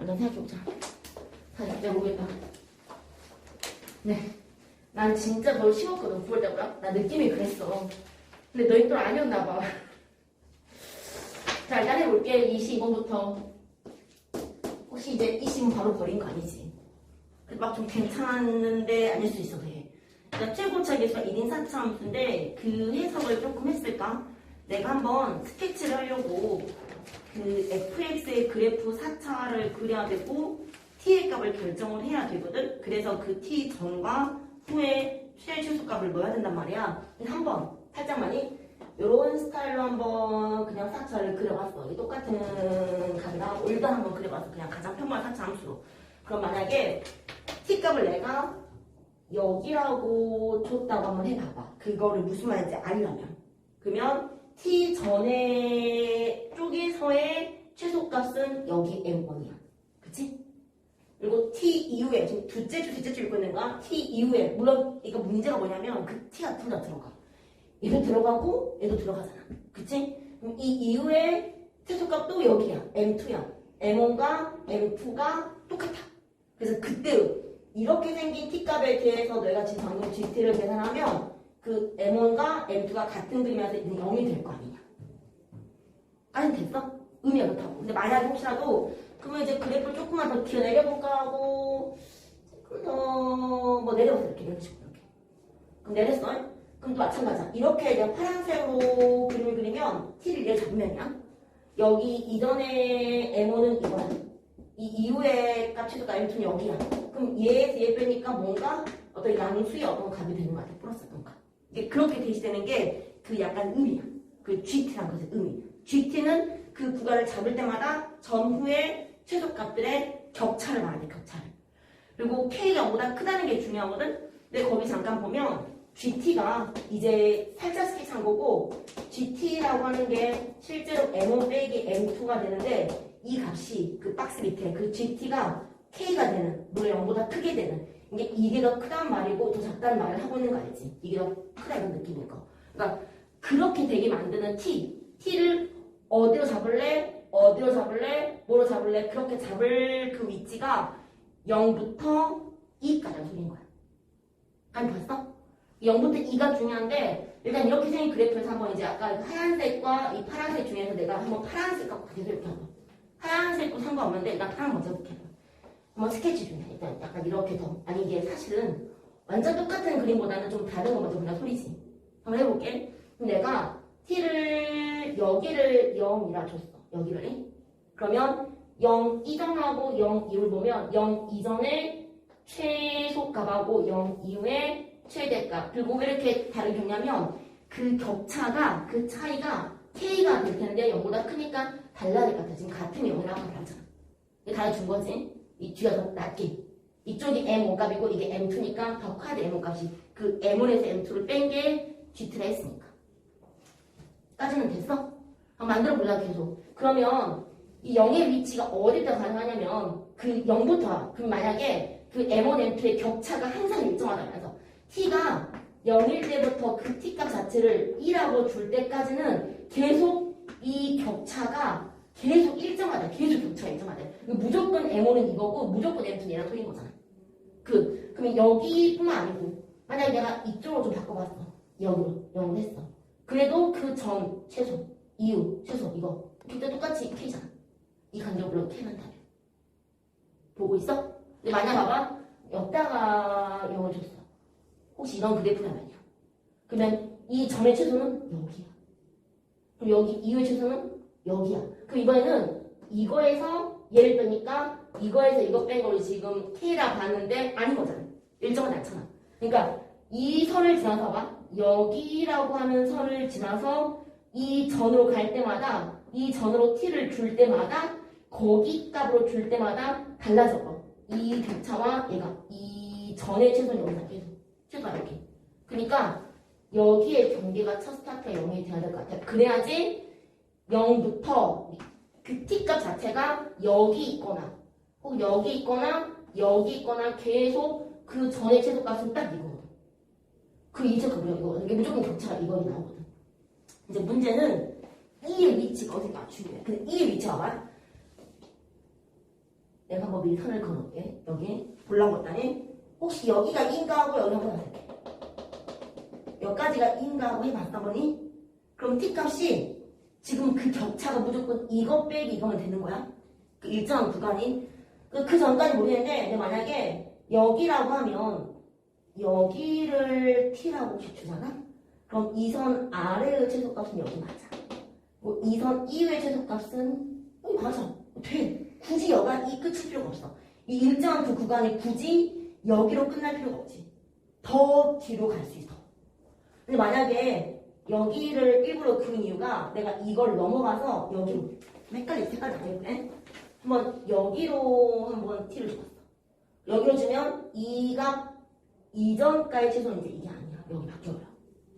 일단 생각해보자. 자, 이제 보겠다. 네. 난 진짜 널 쉬웠거든, 9월 때보다. 나 느낌이 그랬어. 근데 너희 또 아니었나 봐. 자, 일단 해볼게. 22번부터. 혹시 이제 이 시문 바로 버린 거 아니지? 막 좀 괜찮은데 아닐 수 있어 그게. 그러니까 최고차 계수가 1인 4차 함수인데 그 해석을 조금 했을까? 내가 한번 스케치를 하려고 그 fx의 그래프 4차를 그려야 되고 t의 값을 결정을 해야 되거든. 그래서 그 t 전과 후에 최 최소값을 넣어야 된단 말이야. 한번 살짝만이 이런 스타일로 한번 그냥 4차를 그려봤어. 이 똑같은 값이랑 올드 한번 그려봤어. 그냥 가장 평범한 4차 함수로. 그럼 만약에 t 값을 내가 여기라고 줬다고 한번 해봐봐. 그거를 무슨 말인지 알려면. 그러면 t 전에 쪽에서의 최소값은 여기 m1이야. 그치? 그리고 t 이후에 지금 둘째 주, 셋째 주 읽고 있는 거야. t 이후에 물론 이거 문제가 뭐냐면 그 t가 둘 다 들어가. 얘도 들어가고 얘도 들어가잖아. 그치? 그럼 이 이후에 최소값도 여기야. m2야. m1과 m2가 똑같아. 그래서 그때 이렇게 생긴 t값에 대해서 내가 지금 방금 gt를 계산하면 그 m1과 m2가 같은 그림이라서 0이 될 거 아니냐. 까지 됐어? 의미가 그렇다고. 근데 만약에 혹시라도 그러면 이제 그래프를 조금만 더 기어 내려볼까 하고 조금 더뭐 내려보자 이렇게 이런 식으로 이렇게. 그럼 내렸어? 그럼 또 마찬가지야. 이렇게 내가 파란색으로 그림을 그리면 t를 얘 전면이야. 여기 이전에 m1은 이거야. 이 이후에 값 최소가 m2는 여기야. 그럼 얘에서 얘 빼니까 뭔가 어떤 양수의 어떤 값이 되는 것 같아. 플러스. 이게 그렇게 대시되는 게 그 약간 의미야. 그 GT라는 것의 의미. GT는 그 구간을 잡을 때마다 전후의 최소값들의 격차를 말하는 격차를. 그리고 K가 0보다 크다는 게 중요하거든. 근데 거기 잠깐 보면 GT가 이제 살짝 스케치한 거고 GT라고 하는 게 실제로 M1 빼기 M2가 되는데 이 값이 그 박스 밑에 그 GT가 K가 되는 물론 0보다 크게 되는 이게 이게 더 크단 말이고 더 작다는 말을 하고 있는 거 알지? 이게 더 크다 이런 느낌인 거. 그러니까 그렇게 되게 만드는 T, T를 어디로 잡을래? 어디로 잡을래? 뭐로 잡을래? 그렇게 잡을 그 위치가 0부터 2까지 소리인 거야. 아니 봤어? 0부터 2가 중요한데 일단 이렇게 생긴 그래프에서 한번 이제 아까 하얀색과 이 파란색 중에서 내가 한번 파란색 갖고 계속 이렇게 한번 하얀색도 상관없는데 일단 파란 먼저 볼게 한번 스케치 중이야 일단 약간 이렇게 더 아니 이게 사실은 완전 똑같은 그림보다는 좀 다른 거 먼저 그냥 소리지. 한번 해볼게. 내가 t를 여기를 0이라 줬어. 여기를 그러면 0 이전하고 0 이후를 보면 0 이전에 최소값하고 0 이후에 최대값. 그리고 왜 이렇게 다르게 했냐면 그 격차가 그 차이가 k가 될 텐데 0보다 크니까 달라야 될것 같아. 지금 같은 0이라고 하잖아. 이게 달라준 거지 이 뒤가 더 낮게. 이쪽이 m5값이고 이게 m2니까 더 커야 돼 m5값이. 그 m1에서 m2를 뺀 게 g2라 했으니까. 까지는 됐어? 한번 만들어 볼라 계속. 그러면 이 0의 위치가 어디다 가능하냐면 그 0부터 그럼 만약에 그 m1, m2의 격차가 항상 일정하다면서 t가 0일 때부터 그 t값 자체를 2라고 줄 때까지는 계속 이 격차가 계속 일정하다. 계속 격차가 일정하다. 무조건 m1은 이거고 무조건 m2는 얘랑 소인 거잖아. 그 그러면 여기뿐만 아니고 만약에 내가 이쪽으로 좀 바꿔봤어. 여기로 0을 했어. 그래도 그 전 최소, 이후 최소 이거 그때 똑같이 k잖아. 이 간격 물론 k만 답이야. 보고 있어? 근데 만약 봐봐. 여기다가 0을 줬어. 혹시 이런 그래프란 말이야. 그러면 이 점의 최소는 여기야. 그럼 여기 이후의 최소는 여기야. 그럼 이번에는 이거에서 얘를 빼니까 이거에서 이거 뺀 거를 지금 K라 봤는데 아닌 거잖아. 일정은 않잖아. 그러니까 이 선을 지나서 봐. 여기라고 하는 선을 지나서 이 전으로 갈 때마다 이 전으로 T를 줄 때마다 거기 값으로 줄 때마다 달라져. 봐. 이 격차와 얘가 이 전의 최소는 여기다 계속 최소가 이렇게. 그러니까 여기에 경계가 첫 스타트가 0이 돼야 될 것 같아요. 그래야지 0부터 그 t값 자체가 여기 있거나 혹 여기 있거나 여기 있거나 계속 그 전의 최소값은 딱 이거거든. 그 이제 그 뭐야 이거 이게 무조건 격차가 이거이 나오거든. 이제 문제는 이의 위치가 어디가 중요해. 근데 이의 위치 봐봐. 내가 한번 미리 선을 그어놓을게. 여기 보려고 했더니 혹시 여기가 인가 하고 여기 한번 해볼게. 여기까지가 인가 하고 해봤다 보니 그럼 t 값이 지금 그 격차가 무조건 이거 빼기 이거면 되는 거야. 그 일정한 구간이 그, 그 전까지 모르겠는데 근데 만약에 여기라고 하면 여기를 t라고 주잖아? 그럼 이 선 아래의 최소값은 여기 맞아. 뭐 이 선 이외의 최소값은 여기 맞아. 돼. 굳이 여가 이 끝일 필요가 없어. 이 일정한 그 구간이 굳이 여기로 끝날 필요가 없지. 더 뒤로 갈 수 있어. 근데 만약에 여기를 일부러 그은 이유가 내가 이걸 넘어가서 여기로 헷갈리 색깔 나겠네. 한번 여기로 한번 t를 줬어. 여기로 주면 이가 이전까지 최소는 이제 이게 아니야. 여기 바뀌어요.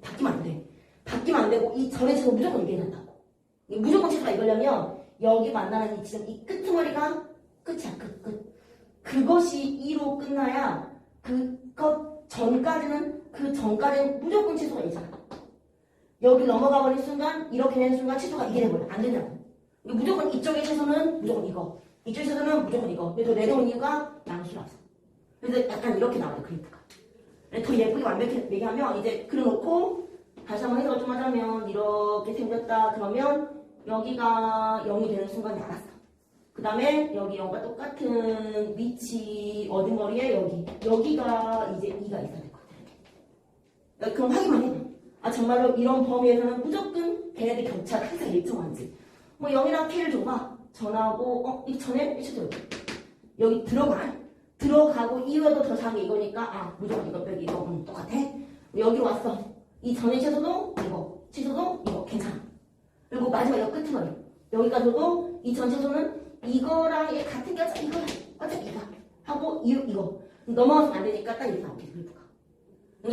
바뀌면 안 돼. 바뀌면 안 되고 이 전에 최소 무조건 이게 된다고. 이 무조건 최소가 이거려면 여기 만나는 이 지금 이 끄트머리가 끝이야. 끝 끝. 그것이 2로 끝나야 그것 전까지는 그 전까지는 무조건 최소가 이잖아. 여기 넘어가 버린 순간 이렇게 되는 순간 최소가 이게 돼버려. 안 된다고. 무조건 이쪽의 최소는 무조건 이거. 이쪽의 최소는 무조건 이거. 더 내려온 이유가 양수라서. 그래서 약간 이렇게 나와요. 그래프가. 더 예쁘게 완벽히 얘기하면 이제 그려놓고 다시 한번 해석을 좀 하자면 이렇게 생겼다 그러면 여기가 0이 되는 순간이 알았어. 그 다음에 여기 0과 똑같은 위치 어딘거리에 여기 여기가 이제 2가 있어야 될것 같아. 그럼 확인만 해봐. 아 정말로 이런 범위에서는 무조건 걔네들 격차가 항상 일정한지. 뭐 0이랑 K를 줘봐. 전하고 어? 이 전에 이쳐줘 여기 들어가. 들어가고 이후에도 더 작은 게 이거니까 아 무조건 이거 빼기 이거 음, 똑같아. 여기로 왔어. 이 전에 채소도 이거 채소도 이거 괜찮아. 그리고 마지막 이거 끝머리 여기까지도 이전 채소는 이거랑 같은 게 어차피 이거야. 어차피 이거 하고 이, 이거 넘어가서는 안 되니까 딱 이렇게 그래프가.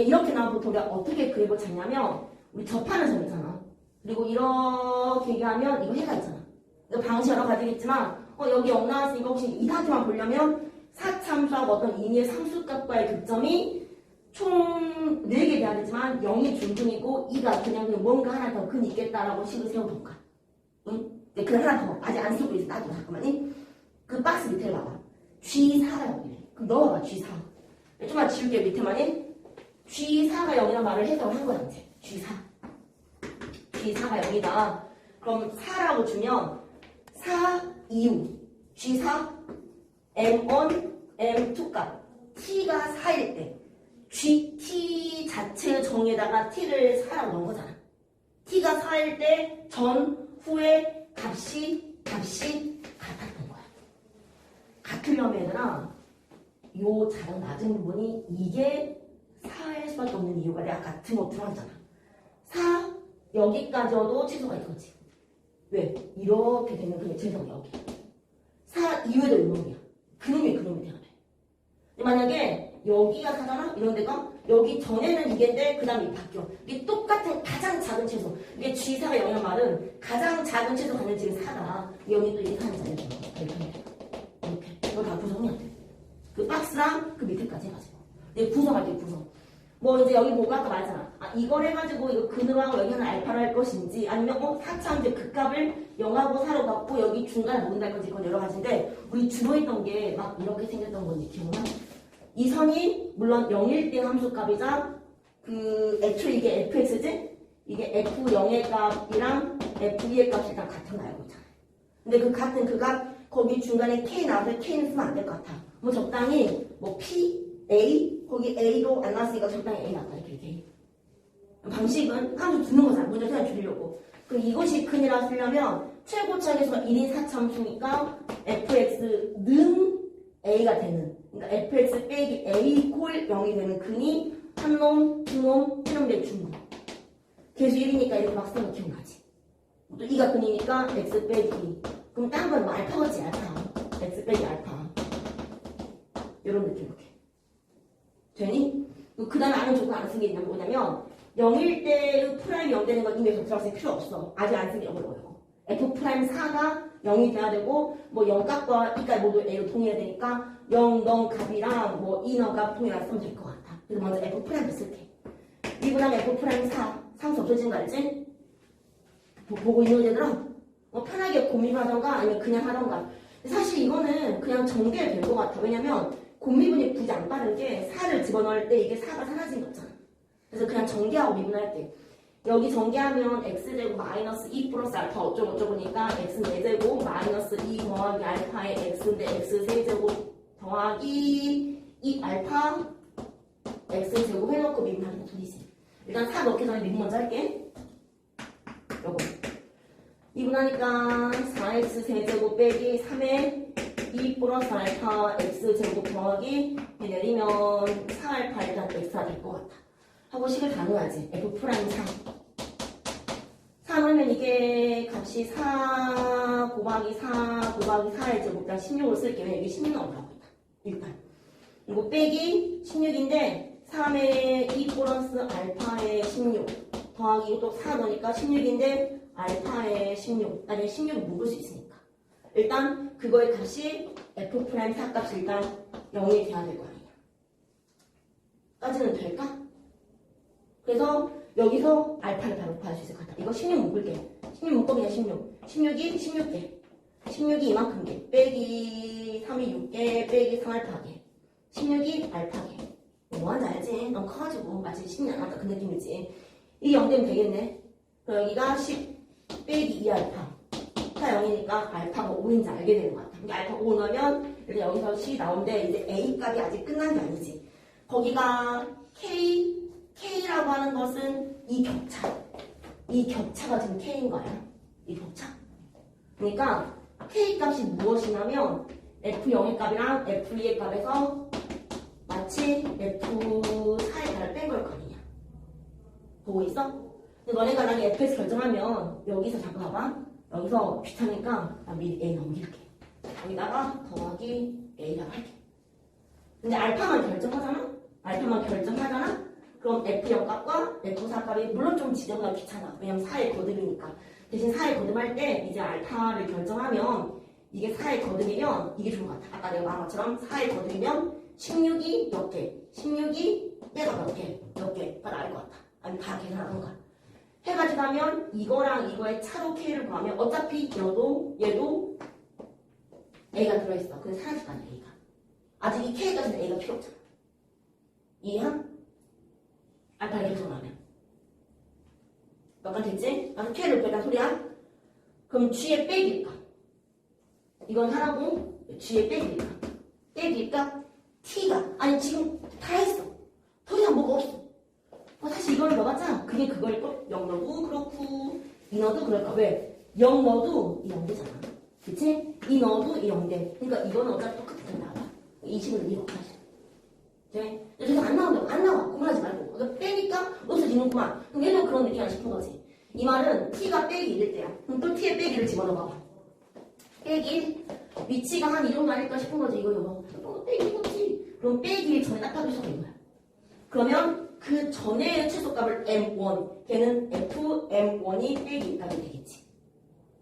이렇게 나오면 보통 우리가 어떻게 그립을 찾냐면 우리 접하는 점 있잖아. 그리고 이렇게 얘기하면 이거 해가 있잖아. 방식 여러 가지겠지만 어 여기 0 나왔으니까 혹시 이 상태만 보려면 사참수하고 어떤 인위의 상수값과의 교점이 총 4개 돼야 되지만 0이 중등이고 2가 그냥 그 뭔가 하나 더 근 있겠다라고 식을 세워볼까? 응? 근데 그 하나 더 아직 안 쓰고 있어. 나도 잠깐만요. 그 박스 밑에 봐봐. G4가 0이래. 그럼 넣어봐 G4. 좀만 지울게 밑에만이. G4가 0이란 말을 해석을 한 거야 이제. G4. G4가 0이다. 그럼 4라고 주면 4 이후 G4 M1, M2 값 T가 4일 때 G, T 자체의 정에다가 T를 4라고 넣은 거잖아. T가 4일 때 전, 후에 값이, 값이 같았던 거야. 같으려면 얘들아, 요 작은 낮은 부분이 이게 4일 수밖에 없는 이유가 내가 같은 거 들어가잖아. 4, 여기까지여도 취소가 이거지. 왜? 이렇게 되면 그게 제성 여기. 4 이후에도 이놈이야. 그놈이 그놈이 돼야 돼. 만약에 여기가 4잖아? 이런 데가 여기 전에는 이게인데 그 다음에 바뀌어. 이게 똑같은 가장 작은 채소. 이게 G4가 영향 말은 가장 작은 채소 가는 집이 4다. 여기 또 이게 4는 자리에 이렇게. 이렇게. 이거 다 구성해야 돼. 그 박스랑 그 밑에까지 해가지고. 이제 구성할 때 구성. 뭐 이제 여기 보고 아까 말했잖아. 아, 이걸 해가지고 이거 근음하고 여기는 알파로 할 것인지 아니면 어 4차 이제 그 값을 0하고 4로 갖고 여기 중간에 놓는다 할 건지 그건 여러 가지인데 우리 주로 했던 게 막 이렇게 생겼던 건지 기억나? 이 선이 물론 0일 때 함수 값이자 그 애초에 이게 fx지? 이게 f0의 값이랑 f2의 값이 일단 같은 거 알고 있잖아. 근데 그 같은 그 값 거기 중간에 k 나와서 k는 쓰면 안 될 것 같아. 뭐 적당히 뭐 p, a 거기 a도 안 나왔으니까 적당히 a 나왔다 이렇게 얘기해. 방식은 함수 두는 거잖아. 문제 그냥 줄이려고. 그럼 이것이 근이라 쓰려면 최고차 계수가 1인 4참수니까 fx는 a가 되는 그러니까 fx 빼기 a 콜 0이 되는 근이 한 놈, 두 놈, 세놈대 중놈. 계수 1이니까 이렇게 막 쓰는 거 기억나지? 또 2가 근이니까 x 빼기 2. 그럼 딴 건 뭐 알파겠지 알파. x 빼기 알파. 이런 느낌 이렇게. 되니? 그 다음에 안쓴게 있냐면 뭐냐면 0일 때의 프라임 0 되는 건 이미 들어갈 필요 없어. 아직 안쓴게 0을 어려워. f 프라임 4가 0이 돼야 되고 뭐 0값과 2값 모두 a로 통일해야 되니까 0넘 값이랑 뭐2넘값 통일해서 쓰면 될 것 같아. 그래서 먼저 f 프라임 쓸게. 1분하면 f 프라임 4 상수 없어진 거 알지? 보- 보고 있는 애들아 뭐 편하게 고민하던가 아니면 그냥 하던가 사실 이거는 그냥 전개될 것 같아. 왜냐면 곱미분이 굳이 안 빠른 게 4를 집어넣을 때 이게 4가 사라진 게 없잖아. 그래서 그냥 전개하고 미분할게. 여기 전개하면 x제곱 마이너스 2 플러스 알파 어쩌고 저쩌고니까 x 4제곱 마이너스 2 더하기 알파의 x인데 x 세제곱 더하기 2 알파 x 제곱 해놓고 미분하는 거 둘이지. 일단 4 넣기 전에 미분 먼저 할게. 요거. 미분하니까 4x 세제곱 빼기 3의 2 플러스 알파 x 제곱 더하기 배 내리면 4알파 일단 x가 될 것 같아. 하고 식을 다 넣어야지. f 프라임 3. 3 하면 이게 값이 4 곱하기 4 곱하기 4의 제곱이랑 16을 쓸게. 왜냐면 여기 16 나오라고 했다. 68. 이거 빼기 16인데 3의 2 플러스 알파의 16 더하기 이것도 4 넣으니까 16인데 알파의 16 아니 16 묶을 수 있으니까 일단 그거의 값이 f 프라임 4 값이 일단 0이 돼야 될 거 아니야 까지는 될까? 그래서 여기서 알파를 바로 구할 수 있을 것 같아. 이거 16 묶을게. 16 묶어 그냥 16 16이 16개. 16이 이만큼 개. 빼기 3이 6개 빼기 3 알파개. 16이 알파개. 뭐 하는지 알지? 너무 커가지고. 마치 10년 아까 그 느낌이지. 이게 0 되면 되겠네. 그럼 여기가 10 빼기 2 알파 다 0이니까 알파가 5인지 알게 되는 것 같아. 근데 알파 5 넣으면 여기서 C 나오는데 이제 A 값이 아직 끝난 게 아니지. 거기가 K K라고 하는 것은 이 격차. 이 격차가 지금 K인 거야? 이 격차? 그러니까 K 값이 무엇이냐면 F0의 값이랑 F2의 값에서 마치 F4의 값을 뺀 걸 거 아니냐? 보고 있어? 너네가 나중에 F에서 결정하면 여기서 잠깐 봐봐 여기서 귀찮으니까 나 미리 A 넘길게. 여기다가 더하기 A라고 할게. 근데 알파만 결정하잖아? 알파만 결정하잖아? 그럼 F0 값과 F4 값이 물론 좀 지정하기 귀찮아. 왜냐면 4의 거듭이니까. 대신 4의 거듭할 때 이제 알파를 결정하면 이게 4의 거듭이면 이게 좋은 것 같아. 아까 내가 말한 것처럼 4의 거듭이면 16이 몇 개, 16이 얘가 몇 개, 몇 개가 나을 것 같아. 아니 다 계산하던가 해가지고 하면 이거랑 이거의 차로 K를 구하면 어차피 얘도 얘도 A가 들어있어. 근데 사라질 거 아니야 A가. 아직 이 K까지는 A가 필요 없잖아. 이해야? 알파를 결정하면. 몇간 됐지? 나서 K를 빼다 소리야? 그럼 G의 빼기일까? 이건 하라고 G의 빼기일까? 빼기일까? T가 아니 지금 다 했어. 더 이상 뭐가 없어. 이걸 넣어봤자 그게 그걸 걸. 0 넣어도 그렇고 2 넣어도 그럴까. 왜? 0 넣어도 이 0대잖아. 그치? 2 넣어도 이 0대. 그러니까 이거는 어차피 똑같은 게 나와. 20을 2로 가야지. 네? 그래서 안 나온다고. 안 나와. 고민하지 말고. 그러니까 빼니까 없어지는구만. 그럼 얘는 그런 느낌이 싶은 거지. 이 말은 t가 빼기 1일 때야. 그럼 또 t의 빼기 를 집어넣어봐. 빼기 1. 위치가 한이 정도 아닐까 싶은 거지. 이거 이거. 또 빼기 이거지. 그럼 빼기 전에 딱 따져서 된 거야. 그러면 그 전에 최소값을 M1, 걔는 FM1이 빼기 1값이 되겠지.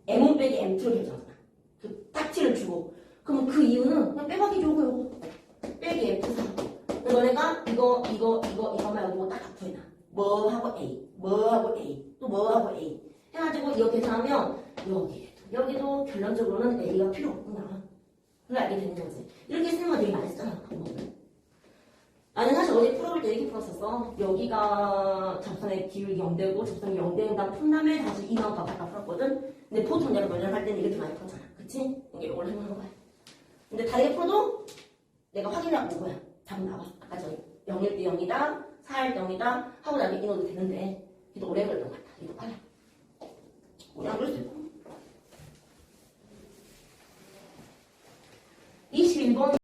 M1 빼기 M2를 결정하잖아. 그 딱지를 주고. 그럼 그 이유는 그냥 빼박이 주고 요거. 빼기 F4. 그럼 너네가 이거, 이거, 이거, 이거만 여기 딱 붙어있나. 뭐 하고 A, 뭐 하고 A, 또 뭐 하고 A. 해가지고 이거 계산하면 여기에도, 여기도 결론적으로는 A가 필요 없구나. 그걸 알게 되는 거지. 이렇게 쓰는 거 되게 많이 쓰잖아, 방법을. 나는 사실 어제 풀어볼 때 이렇게 풀었었어. 여기가 접선의 기울기 0되고 접선이 0되는 다음 푼 다음에 다시 인원 값 갖다 풀었거든. 근데 보통 내가 몇년 할 때는 이렇게 많이 풀었잖아. 그치? 이게 이걸 해보는 거야. 근데 다르게 풀어도 내가 확인하고 온 거야. 답은 나와. 아까 저 0일 때 0이다, 4일 때 0이다 하고 나면 인원도 되는데 이도 오래 걸린 것 같아. 이거 빨리. 오래 안 걸릴 수 있고. 21번